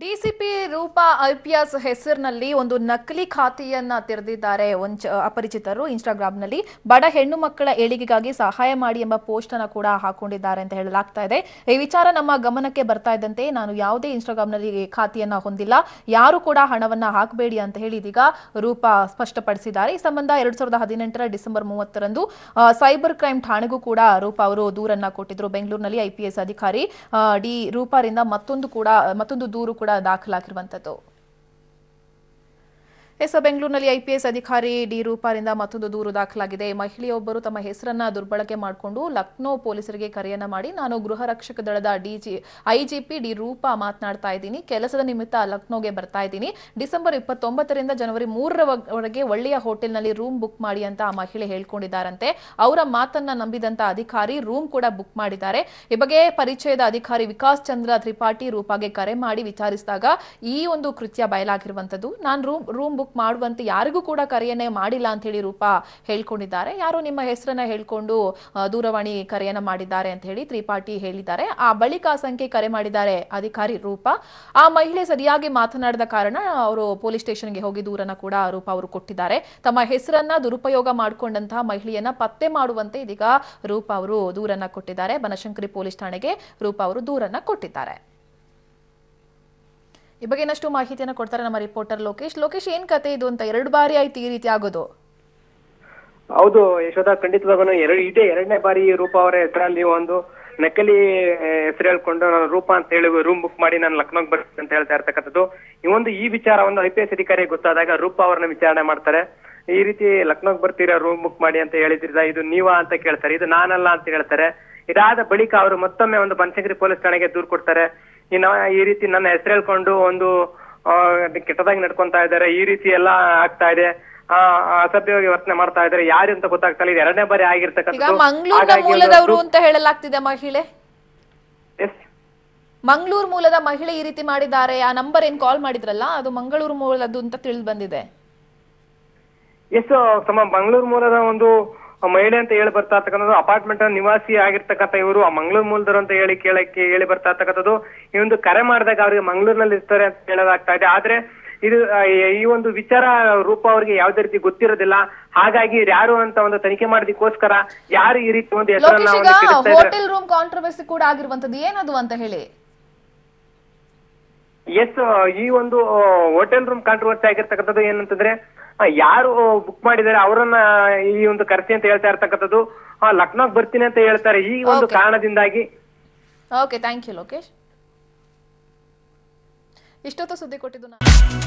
DCP Roopa IPS ಹೆಸರಿನಲ್ಲಿ ಒಂದು ನಕಲಿ ಖಾತೆಯನ್ನ ತೆರೆದಿದ್ದಾರೆ. ಒಂಚ ಅಪರಿಚಿತರು ಇನ್ಸ್ಟಾಗ್ರಾಂನಲ್ಲಿ ಬಡ ಹೆಣ್ಣು ಮಕ್ಕಳ ಏಳಿಗೆಗಾಗಿ ಸಹಾಯ ಮಾಡಿ ಎಂಬ ಪೋಸ್ಟ್ ಅನ್ನ ಕೂಡ ಹಾಕೊಂಡಿದ್ದಾರೆ ಅಂತ ಹೇಳಲಾಗ್ತಾ ಇದೆ. ಈ ವಿಚಾರ ನಮ್ಮ ಗಮನಕ್ಕೆ ಬರ್ತಾ ಇದ್ದಂತೆ ನಾನು ಯಾವುದೇ ಇನ್ಸ್ಟಾಗ್ರಾಂನಲ್ಲಿ ಖಾತೆಯನ್ನ ಹೊಂದಿಲ್ಲ. ಯಾರು ಕೂಡ ಹಣವನ್ನ ಹಾಕಬೇಡಿ ಅಂತ ಹೇಳಿ ಇದೀಗ ರೂಪಾ ಸ್ಪಷ್ಟಪಡಿಸಿದ್ದಾರೆ. ಈ ಸಂಬಂಧ ಎರಡ್ ಸಾವಿರದ ಹದಿನೆಂಟರ ಡಿಸೆಂಬರ್ ಮೂವತ್ತರಂದು ಸೈಬರ್ ಕ್ರೈಮ್ ಠಾಣೆಗೂ ಕೂಡ ರೂಪಾ ಅವರು ದೂರನ್ನ ಕೊಟ್ಟಿದ್ರು. ಬೆಂಗಳೂರಿನಲ್ಲಿ ಐಪಿಎಸ್ ಅಧಿಕಾರಿ ಡಿ ರೂಪಾರಿಂದ ಮತ್ತೊಂದು ಕೂಡ, ಮತ್ತೊಂದು ದೂರು ದಾಖಲಾಗಿರುವಂತದ್ದು ಎಸ್ ಬೆಂಗಳೂರಿನಲ್ಲಿ ಐಪಿಎಸ್ ಅಧಿಕಾರಿ ಡಿ ರೂಪಾರಿಂದ ಮತ್ತೊಂದು ದೂರು ದಾಖಲಾಗಿದೆ. ಮಹಿಳೆಯೊಬ್ಬರು ತಮ್ಮ ಹೆಸರನ್ನ ದುರ್ಬಳಕೆ ಮಾಡಿಕೊಂಡು ಲಕ್ನೋ ಪೊಲೀಸರಿಗೆ ಕರೆಯನ್ನ ಮಾಡಿ ನಾನು ಗೃಹ ರಕ್ಷಕ ದಳದ ಡಿಜಿ, ಐಜಿಪಿ ಡಿ ರೂಪಾ ಮಾತನಾಡ್ತಾ ಇದ್ದೀನಿ. ಕೆಲಸದ ನಿಮಿತ್ತ ಲಕ್ನೋಗೆ ಬರ್ತಾ ಇದ್ದೀನಿ. ಡಿಸೆಂಬರ್ ಇಪ್ಪತ್ತೊಂಬತ್ತರಿಂದ ಜನವರಿ ಮೂರರವರೆಗೆ ಒಳ್ಳೆಯ ಹೋಟೆಲ್ನಲ್ಲಿ ರೂಮ್ ಬುಕ್ ಮಾಡಿ ಅಂತ ಆ ಮಹಿಳೆ ಹೇಳ್ಕೊಂಡಿದ್ದಾರಂತೆ. ಅವರ ಮಾತನ್ನ ನಂಬಿದಂತ ಅಧಿಕಾರಿ ರೂಮ್ ಕೂಡ ಬುಕ್ ಮಾಡಿದ್ದಾರೆ. ಈ ಬಗ್ಗೆ ಪರಿಚಯದ ಅಧಿಕಾರಿ ವಿಕಾಸ್ ಚಂದ್ರ ತ್ರಿಪಾಠಿ ರೂಪಾಗೆ ಕರೆ ಮಾಡಿ ವಿಚಾರಿಸಿದಾಗ ಈ ಒಂದು ಕೃತ್ಯ ಬಯಲಾಗಿರುವಂತದ್ದು ನಾನು ರೂಮ್ ರೂಮ್ ಬುಕ್ ಮಾಡುವಂತೆ ಯಾರಿಗೂ ಕೂಡ ಕರೆಯನ್ನೇ ಮಾಡಿಲ್ಲ ಅಂತ ಹೇಳಿ ರೂಪಾ ಹೇಳ್ಕೊಂಡಿದ್ದಾರೆ. ಯಾರು ನಿಮ್ಮ ಹೆಸರನ್ನ ಹೇಳ್ಕೊಂಡು ದೂರವಾಣಿ ಕರೆಯನ್ನ ಮಾಡಿದ್ದಾರೆ ಅಂತ ಹೇಳಿ ತ್ರಿಪಾಠಿ ಹೇಳಿದ್ದಾರೆ. ಆ ಬಳಿಕ ಸಂಖ್ಯೆ ಕರೆ ಮಾಡಿದ್ದಾರೆ ಅಧಿಕಾರಿ ರೂಪಾ. ಆ ಮಹಿಳೆ ಸರಿಯಾಗಿ ಮಾತನಾಡಿದ ಕಾರಣ ಅವರು ಪೊಲೀಸ್ ಸ್ಟೇಷನ್ಗೆ ಹೋಗಿ ದೂರನ್ನ ಕೂಡ ರೂಪಾ ಅವರು ಕೊಟ್ಟಿದ್ದಾರೆ. ತಮ್ಮ ಹೆಸರನ್ನ ದುರುಪಯೋಗ ಮಾಡಿಕೊಂಡಂತಹ ಮಹಿಳೆಯನ್ನ ಪತ್ತೆ ಮಾಡುವಂತೆ ಇದೀಗ ರೂಪಾ ಅವರು ದೂರನ್ನ ಕೊಟ್ಟಿದ್ದಾರೆ. ಬನಶಂಕರಿ ಪೊಲೀಸ್ ಠಾಣೆಗೆ ರೂಪಾ ಅವರು ದೂರನ್ನ ಕೊಟ್ಟಿದ್ದಾರೆ. ಈ ಬಗ್ಗೆ ಇನ್ನಷ್ಟು ಮಾಹಿತಿಯನ್ನು ಕೊಡ್ತಾರೆ ನಮ್ಮ ರಿಪೋರ್ಟರ್ ಲೋಕೇಶ್. ಲೋಕೇಶ್, ಏನ್ ಕತೆ ಇದು ಅಂತ? ಎರಡು ಬಾರಿ ಆಯ್ತು ಈ ರೀತಿ ಆಗೋದು. ಹೌದು, ಯಶೋಧ ಖಂಡಿತವಾಗೂ ಎರಡು, ಇದೇ ಎರಡನೇ ಬಾರಿ ರೂಪ ಅವರ ಹೆಸರಲ್ಲಿ ಒಂದು ನಕಲಿ ಹೆಸರು ಹೇಳ್ಕೊಂಡು ನಾನು ರೂಪ ಅಂತ ಹೇಳಿ ರೂಮ್ ಬುಕ್ ಮಾಡಿ ನಾನು ಲಕ್ನೋಗ್ ಬರ್ತೀನಿ ಅಂತ ಹೇಳ್ತಾ ಇರ್ತಕ್ಕಂಥದ್ದು. ಈ ಒಂದು, ಈ ವಿಚಾರ ಒಂದು ಐ ಪಿ ಎಸ್ ಅಧಿಕಾರಿ ಗೊತ್ತಾದಾಗ ರೂಪ ಅವರನ್ನ ವಿಚಾರಣೆ ಮಾಡ್ತಾರೆ. ಈ ರೀತಿ ಲಕ್ನೋಗ್ ಬರ್ತೀರಾ ರೂಮ್ ಬುಕ್ ಮಾಡಿ ಅಂತ ಹೇಳಿದ್ರಿಂದ ಇದು ನೀವಾ ಅಂತ ಕೇಳ್ತಾರೆ, ಇದು ನಾನಲ್ಲ ಅಂತ ಹೇಳ್ತಾರೆ. ಇದಾದ ಬಳಿಕ ಅವರು ಮತ್ತೊಮ್ಮೆ ಒಂದು ಬನಶಂಕರಿ ಪೊಲೀಸ್ ಠಾಣೆಗೆ ದೂರು ಕೊಡ್ತಾರೆ. ಇನ್ನು ಈ ರೀತಿ ನನ್ನ ಹೆಸರು ಹೇಳ್ಕೊಂಡು ಒಂದು ಕೆಟ್ಟದಾಗಿ ನಡ್ಕೊಂತ ಇದ್ದಾರೆ ಈ ರೀತಿ ಎಲ್ಲ ಆಗ್ತಾ ಇದೆ. ಆ, ಅಸಭ್ಯವಾಗಿ ವರ್ತನೆ ಮಾಡ್ತಾ ಇದ್ದಾರೆ. ಯಾರು ಅಂತ ಗೊತ್ತಾಗ್ತಾ ಇಲ್ಲ. ಇದು ಎರಡನೇ ಬಾರಿ ಆಗಿರ್ತಕ್ಕಂಥ ಆಗಿರ್ತಕ್ಕಂಥದ್ದು ಅಂತ ಹೇಳಲಾಗ್ತಿದೆ ಮಹಿಳೆ? ಎಸ್ ಮಂಗಳೂರು ಮೂಲದ ಮಹಿಳೆ ಈ ರೀತಿ ಮಾಡಿದ್ದಾರೆ. ಆ ನಂಬರ್ ಏನ್ ಕಾಲ್ ಮಾಡಿದ್ರಲ್ಲ? ಅದು ಮಂಗಳೂರು ಮೂಲದ್ದು ಅಂತ ತಿಳಿದು ಬಂದಿದೆ. ಎಸ್ ತಮ್ಮ ಮಂಗಳೂರು ಮೂಲದ ಒಂದು ಮಹಿಳೆ ಅಂತ ಹೇಳಿ ಬರ್ತಾ ಇರ್ತಕ್ಕಂಥದ್ದು ಅಪಾರ್ಟ್ಮೆಂಟ್ ನಿವಾಸಿ ಆಗಿರ್ತಕ್ಕಂಥ ಇವರು ಆ ಮಂಗಳೂರು ಮೂಲದವರು ಅಂತ ಹೇಳಿ ಕೇಳಕ್ಕೆ ಹೇಳಿ ಬರ್ತಾ ಇರ್ತಕ್ಕಂಥದ್ದು ಈ ಒಂದು ಕರೆ ಮಾಡಿದಾಗ ಅವರಿಗೆ ಮಂಗಳೂರಿನಲ್ಲಿ ಇರ್ತಾರೆ ಅಂತ ಹೇಳೋದಾಗ್ತಾ ಇದೆ. ಆದ್ರೆ ಇದು ಈ ಒಂದು ವಿಚಾರ ರೂಪ ಅವರಿಗೆ ಯಾವ್ದೇ ರೀತಿ ಗೊತ್ತಿರೋದಿಲ್ಲ. ಹಾಗಾಗಿ ಯಾರು ಅಂತ ಒಂದು ತನಿಖೆ ಮಾಡೋದಕ್ಕೋಸ್ಕರ ಯಾರು ಈ ರೀತಿ ಒಂದು ಹೆಸರನ್ನ ಹೋಟೆಲ್ ರೂಮ್ ಕಾಂಟ್ರವರ್ಸಿ ಕೂಡ ಆಗಿರುವಂತದ್ದು ಏನದು ಅಂತ ಹೇಳಿ? ಎಸ್ ಈ ಒಂದು ಹೋಟೆಲ್ ರೂಮ್ ಕಾಂಟ್ರವರ್ಸಿ ಆಗಿರ್ತಕ್ಕಂಥದ್ದು ಏನಂತಂದ್ರೆ ಯಾರು ಬುಕ್ ಮಾಡಿದ್ದಾರೆ ಅವರನ್ನ ಈ ಒಂದು ಕರೆಸಿ ಅಂತ ಹೇಳ್ತಾ ಇರ್ತಕ್ಕಂಥದ್ದು ಆ, ಲಕ್ನೋಗ್ ಬರ್ತೀನಿ ಅಂತ ಹೇಳ್ತಾರೆ. ಈ ಒಂದು ಕಾರಣದಿಂದಾಗಿ. Okay thank you Lokesh. ಇಷ್ಟೊತ್ತು ಸುದ್ದಿ ಕೊಟ್ಟಿದ್ದು ನಾನು